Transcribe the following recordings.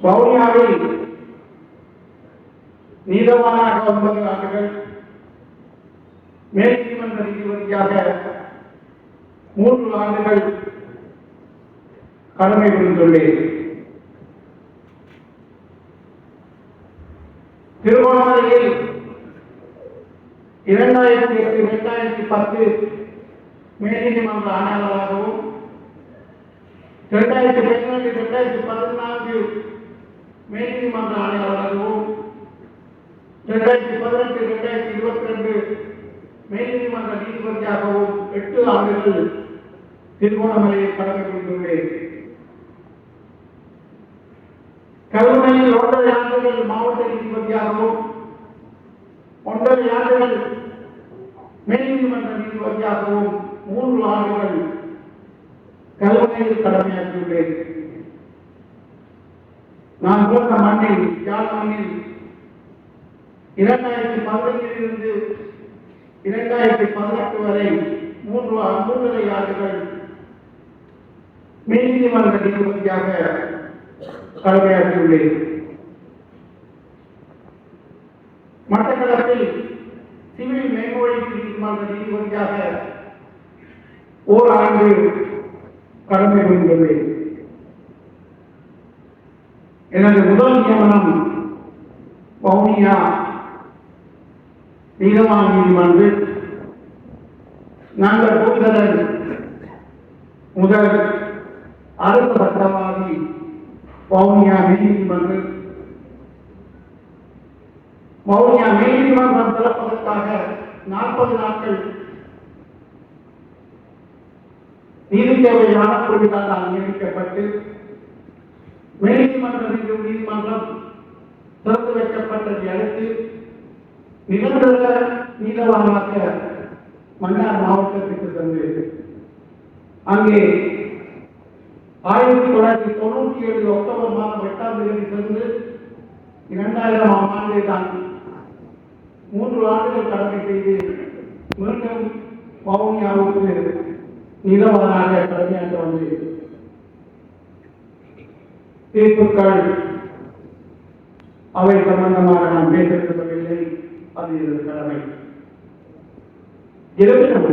வவுனியாவில் நீதவானாக ஒன்பது ஆண்டுகள் மேல் நீதிமன்ற நீதிபதியாக மூன்று ஆண்டுகள் கடமை புரிந்துள்ளேன். திருவண்ணாமலையில் இரண்டாயிரத்தி எட்டு இரண்டாயிரத்தி பத்து மேல்நீதிமன்ற ஆணையாளராகவும் இரண்டாயிரத்தி பதினெட்டு இரண்டாயிரத்தி பதினான்கு மேல்நீதிமன்ற ஆணையாளராகவும் இரண்டாயிரத்தி பதினெட்டு இரண்டாயிரத்தி இருபத்தி ரெண்டு மேல்நீதிமன்ற நீதிபதியாகவும் எட்டு ஆண்டுகள் திருகோணமலையில் கடமை புரிந்துள்ளேன் கல்முனையில் ஒன்றரை ஆண்டுகள் மாவட்ட நீதிபதியாகவும் ஒன்றரை ஆண்டுகள் மேல்நீதிமன்ற நீதிபதியாகவும் மூன்று ஆண்டுகள் கல்முனையில் கடமையாற்றியுள்ளேன் நான் பிறந்த மண்ணில் யாழ் மண்ணில் இரண்டாயிரத்தி பதினைஞ்சிலிருந்து இரண்டாயிரத்தி பதினெட்டு வரை மூன்று மூன்றரை ஆண்டுகள் நீதிமன்ற நீதிபதியாக கடமையாற்றியுள்ளேன் மட்டக்களப்பில் சிவில் மேல்மொழி நீதிமன்ற நீதிபதியாக ஆண்டு கடமை புரிந்துள்ளேன் எனது முதல் நியமனம் வவுனியா நீதவான் நீதிமன்று நாங்கள் கூடுதலன் முதல் அரசு சட்டவாதி வவுனியா நீதிமன்று வவுனியா நீதிமன்றம் திறப்பதற்காக நாற்பது நாட்கள் நீதி தேவை குழுவினால் நியமிக்கப்பட்டு மேல்நீதிமன்ற நீதி நீதிமன்றம் திறந்து வைக்கப்பட்டதை அடுத்து நிரந்தர நீதவானாக மன்னார் மாவட்டத்திற்கு தந்து அங்கே ஆயிரத்தி தொள்ளாயிரத்தி தொண்ணூற்றி ஏழு அக்டோபர் மாதம் எட்டாம் தேதி சென்று இரண்டாயிரம் ஆண்டு தான் மூன்று ஆண்டுகள் கடமை செய்து மீண்டும் வவுனியாவுக்கு நிலவராக கடமையாற்ற வந்தேன். தீர்ப்புகள் அவை சம்பந்தமாக நான் பேச அது எனது கடமை. இருப்பினும்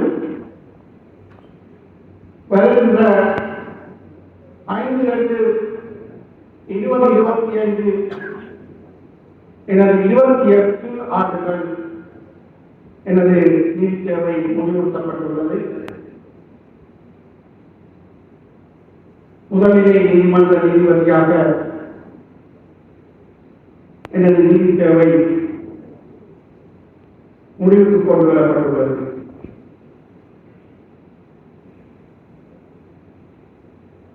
வருகின்ற ஐந்து ரெண்டு இருபது இருபத்தி ஐந்து எனது இருபத்தி எட்டு ஆண்டுகள் எனது நீதி தேவை முடிவுறுத்தப்பட்டுள்ளது. முதலிலே நீதிமன்ற நீதிபதியாக எனது நீதி தேவை முடிவுக்கு கொண்டு வரப்பட்டுள்ளது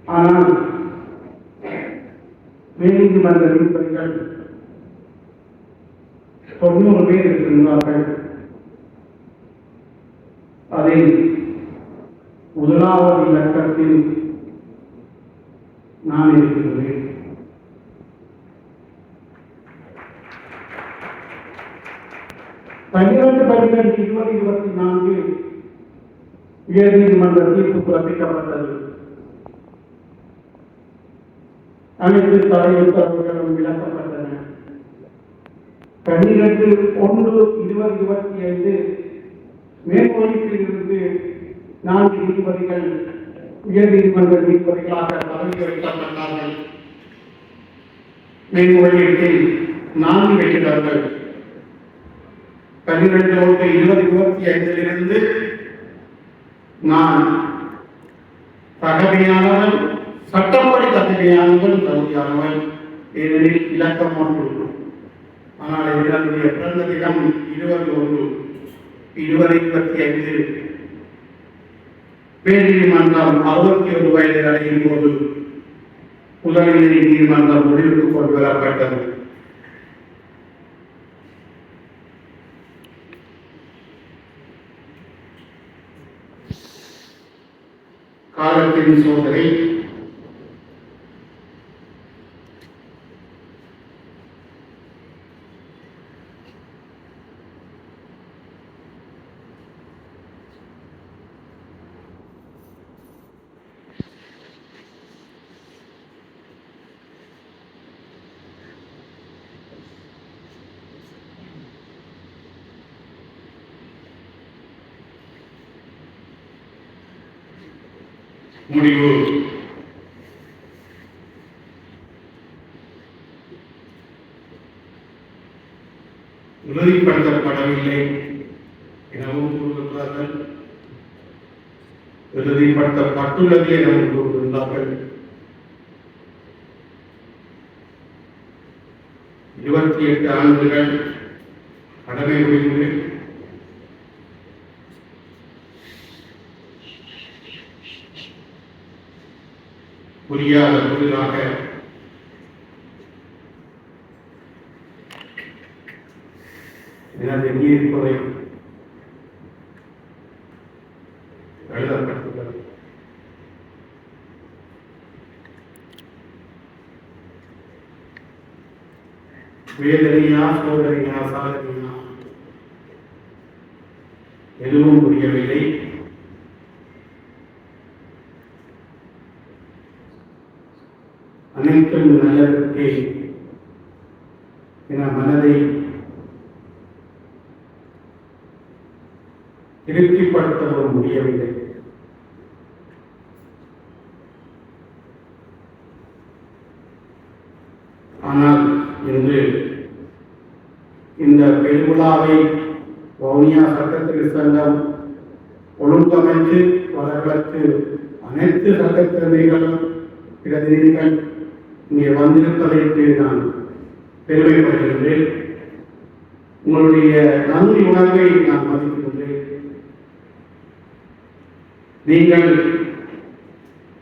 ஆனால் மேல்நீதிமன்ற நீதிபதிகள் தொண்ணூறு பேர் இருக்கின்றார்கள் அதை முதலாவது இலக்கத்தில் நான் இருக்கின்றேன் பன்னிரண்டு பன்னிரண்டு இருபது இருபத்தி நான்கு உயர்நீதிமன்ற தீர்ப்பு பிறப்பிக்கப்பட்டது. அனைத்து தடை உத்தரவுகளும் விளக்கப்பட்டன. பன்னிரண்டு ஒன்று இருபது இருபத்தி ஐந்து மேற்கொள்ளிப்பில் இருந்து நான்கு நீதிபதிகள் உயர் நீதிமன்ற நீதிபதிகளாக பதவி வைக்கப்பட்டார்கள் மேன்மொழியத்தில் நான்கு வைக்கிறார்கள் பன்னிரண்டு இருபது இருபத்தி ஐந்திலிருந்து நான் தகமையானவன் சட்டப்படி தகுதியானவன் தகுதியானவன் ஏனெனில் இலக்கம் ஒன்று ஆனால் இதனுடைய பிறந்த தினம் இருபது ஒன்று இருபது இருபத்தி ஐந்து உயர்நீதிமன்றம் அறுபத்தி ஒரு வயது அடையும் போது உதவிநிலை நீதிமன்றம் முடிவுக்கு கொண்டு வரப்பட்டது. காலத்தின் சோதனை முடிவு. உறுதிப்படுத்தப்படவில்லை எனவும் கூறுகின்றார்கள். உறுதிப்படுத்தப்பட்டுள்ளது எனவும் கூறுகின்றார்கள். இருபத்தி எட்டு ஆண்டுகள் கடமை புரிந்து புரியாத புதிதாக. எனது நீர்ப்புறை எழுதப்பட்டுள்ளது. வேதனையா சோதனையா சாதனையா எதுவும் புரியவில்லை. அனைத்தும் நல்லதற்கு என மனதை திருப்திப்படுத்தவும் முடியவில்லை. ஆனால் இன்று இந்த பெருவிழாவை வவுனியா சட்டத்திற்கு சங்கம் ஒழுங்கமைத்து வளர்வதற்கு அனைத்து சட்டத்திறமைகளும் பிரதிநிதிகள் இங்கே வந்திருப்பதற்கு நான் பெருமைப்படுகின்றேன். உங்களுடைய நன்றி உணர்வை நான் மதிக்கின்றேன் நீங்கள்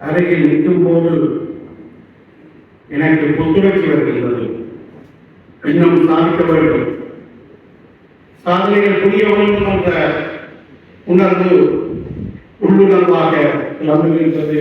அருகில் நிற்கும் போது எனக்கு புத்துணர்ச்சி வருகின்றது. இன்னும் சாதிக்க வேண்டும் சாதனைகள் புரிய வேண்டும் என்ற உணர்வு உள்ளுணர்வாக கிளம்புகின்றது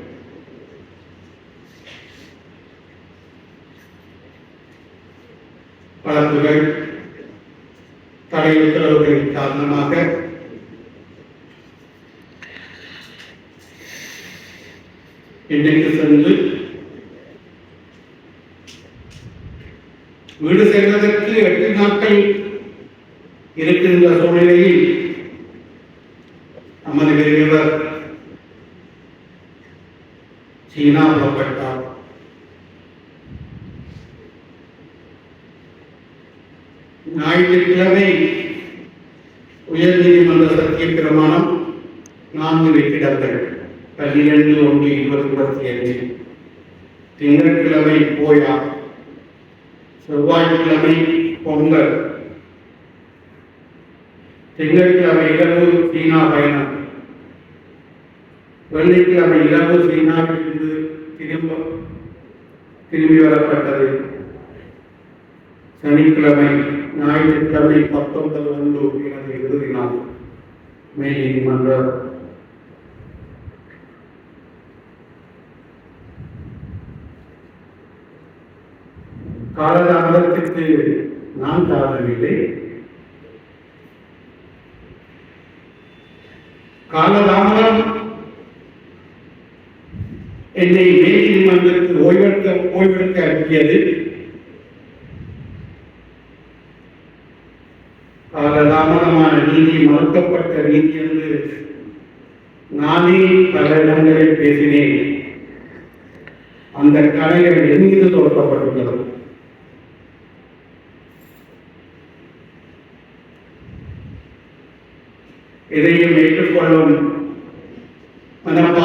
வழக்குகள் தடை உத்தரவுகளின் காரணமாக இன்றைக்கு சென்று வீடு செல்வதற்கு எட்டு நாட்கள் இருக்கின்ற சூழ்நிலையில் ஞாயிற்றுக்கிழமை உயர் நீதிமன்ற சத்திய பிரமாணம் நான்கு வெற்றிடங்கள். பன்னிரண்டு ஒன்று இருபது இருபத்தி அஞ்சு திங்கட்கிழமை போயா செவ்வாய்க்கிழமை பொங்கல். திங்கட்கிழமை இரவு சீனா பயணம் வெள்ளிக்கிழமை இரவு சீனாவிலிருந்து திரும்ப திரும்பி வரப்பட்டது. சனிக்கிழமை ஞாயிற்றுக்கிழமை பத்தொன்பது ஒன்று எனது இறுதி நாள் மேல் நீதிமன்ற காலதாமதத்திற்கு நான் காரணமில்லை காலதாமதம் என்னை மேல் நீதிமன்றத்தில் ஓய்வெடுக்க ஓய்வெடுக்க அனுப்பியது காலதாமதமான நீதி மறுக்கப்பட்ட நீதி என்று நானே பல இடங்களில் பேசினேன். அந்த கலைகள் என் மீது தோற்கப்பட்டுள்ளது இதையும் ஏற்றுக்கொள்ளும் மனப்பாவம்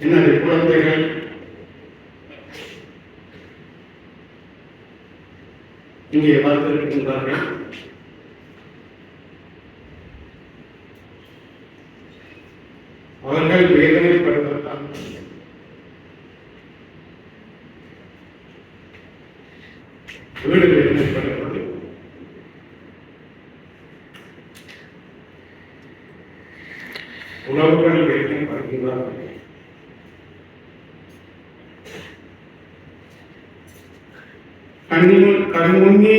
என்னுடைய குழந்தைகள் இங்கே வந்திருக்கின்றார்கள் அவர்கள் வேதனைப்படுவதால் வீடு வேதனைப்படுவது உணவுகள் வேதனைப்படுகிறார்கள் கண்ணினுள் கண்முன்னே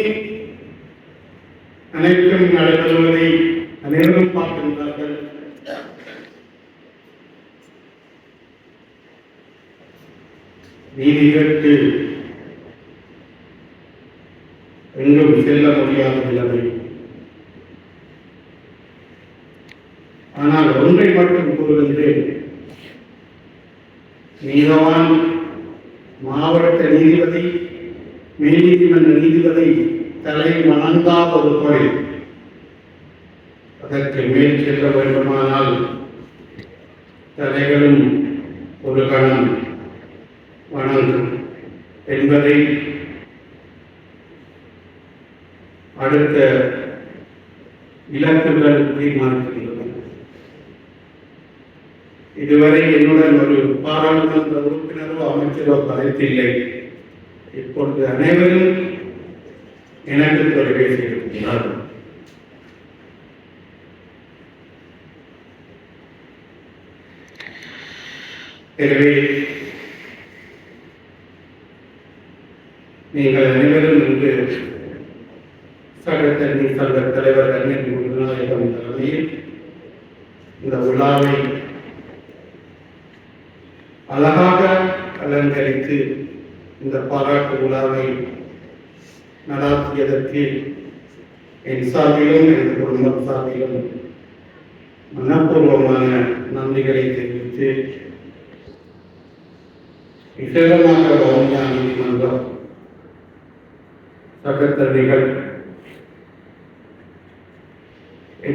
அனைத்தும் நடைபெறுவதை அனைவரும் பார்க்கின்றார்கள் நீதி எங்கும் செல்ல முடியாத நிலைமை ஆனால் ஒன்றை மட்டும் கூறுகின்றேன். நீதவான் மாவட்ட நீதிபதி மேல்நீதிமன்ற நீதிபதி தலை வணங்காத ஒரு கொலை அதற்கு மேல் செல்ல வேண்டுமானால் தலைகளும் ஒரு கணம் வணங்கும் என்பதை அடுத்த இலக்குகள் தீர்மானித்துள்ளன இதுவரை என்னுடன் ஒரு பாராளுமன்ற உறுப்பினரோ அமைச்சரோ கலைத்தில்லை இப்பொழுது அனைவரும் எனக்கு தொலைபேசி இருக்கிறார் எனவே நீங்கள் அனைவரும் இன்று சட்டத்தண்ணி சங்க தலைவர் கண்ணன் முருகநாயகம் தலைமையில் இந்த விழாவை அழகாக அலங்கரித்து இந்த பாராட்டு விழாவை நடாத்தியதற்கு என் சார்பிலும் எனது குடும்ப சார்பிலும் மனப்பூர்வமான நன்றிகளை தெரிவித்து விசேடமாக வவுனியா நீதிமன்றம் சட்டத்தரணிகள்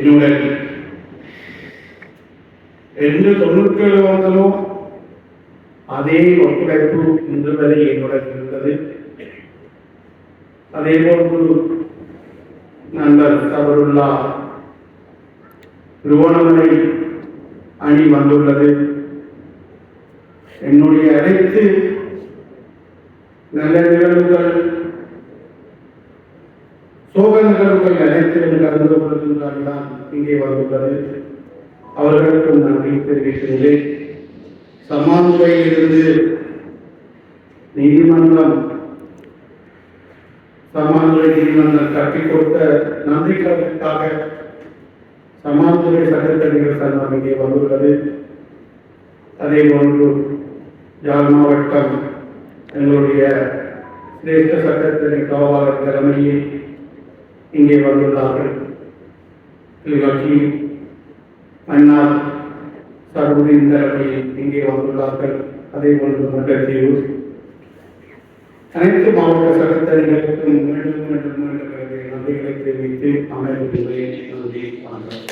என்னுடன் ரெண்டு தொண்ணூற்றி வந்தனோ அதே ஒத்துழைப்பு இன்று வரை என்னுடன் இருந்தது அதே போன்று நண்பர் சபருல்லா திருவோணமலை அணி வந்துள்ளது என்னுடைய அனைத்து நல்ல நிகழ்வுகள் சோக நிகழ்வுகள் அனைத்திலும் கலந்து கொள்கின்றார்கள் இங்கே வந்துள்ளது அவர்களுக்கும் நன்றி தெரிவிக்கின்றேன் சமாந்துறையிலிருந்து நீதிமன்றம் சமாதுரை நீதிமன்றம் கட்டிக் கொடுத்த நன்றிகளுக்காக சமாதுரை சட்டத்தணிகள் சங்கம் இங்கே வந்துள்ளது அதே போன்று ஜால் மாவட்டம் எங்களுடைய சிரேஷ்ட சட்டத்தணி காவலர் தலைமையில் இங்கே வந்துள்ளார்கள் கிளிநொச்சி மன்னார் சர்வதின் தலைமையில் இங்கே வந்துள்ளார்கள். அதே போன்று முட்டத்தீவு அனைத்து மாவட்ட சட்டத்தணிகளுக்கும் மீண்டும் மீண்டும் மீண்டும் நன்றிகளை தெரிவித்து அமைந்துள்ளேன் நன்றி. வணக்கம்